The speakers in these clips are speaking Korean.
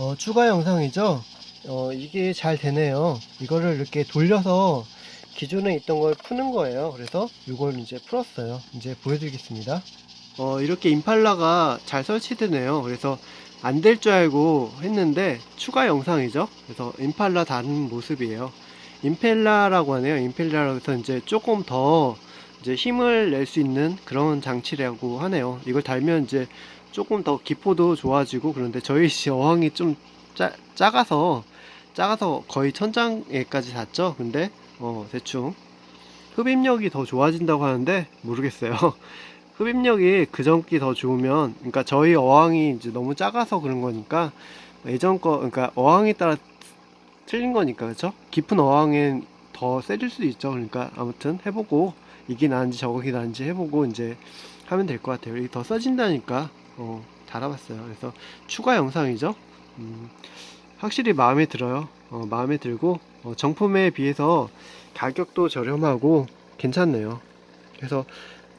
어, 추가 영상이죠. 어, 이게 잘 되네요. 이거를 이렇게 돌려서 기존에 있던 걸 푸는 거예요. 그래서 이걸 이제 풀었어요. 이제 보여드리겠습니다. 어, 이렇게 임팔라가 잘 설치되네요. 그래서 안 될 줄 알고 했는데 추가 영상이죠. 그래서 임팔라 다른 모습이에요. 임펠라라고 하네요. 임펠라라고 해서 이제 조금 더 이제 힘을 낼 수 있는 그런 장치라고 하네요. 이걸 달면 이제 조금 더 기포도 좋아지고 그런데 저희 시 어항이 좀 짜, 작아서 작아서 거의 천장에까지 닿죠. 근데 어 대충 흡입력이 더 좋아진다고 하는데 모르겠어요. 흡입력이 그전기 더 좋으면 그러니까 저희 어항이 이제 너무 작아서 그런 거니까 예전 거 그러니까 어항에 따라 틀린 거니까 그렇죠? 깊은 어항엔 더 세질 수도 있죠. 그러니까 아무튼 해보고 이게 나은지 저게 나은지 해보고 이제 하면 될 것 같아요. 이게 더 써진다니까 어, 달아봤어요. 그래서 추가 영상이죠. 음, 확실히 마음에 들어요. 어, 마음에 들고 어, 정품에 비해서 가격도 저렴하고 괜찮네요. 그래서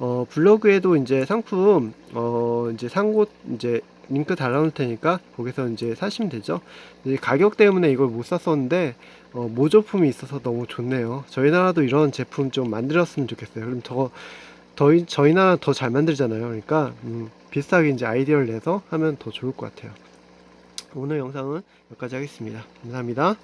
어, 블로그에도 이제 상품 어, 이제 상곳 이제 링크 달아놓을 테니까 거기서 이제 사시면 되죠. 이제 가격 때문에 이걸 못 샀었는데 어, 모조품이 있어서 너무 좋네요. 저희 나라도 이런 제품 좀 만들었으면 좋겠어요. 그럼 더 저희 저희 나라 더 잘 만들잖아요. 그러니까 음, 비슷하게 이제 아이디어를 내서 하면 더 좋을 것 같아요. 오늘 영상은 여기까지 하겠습니다. 감사합니다.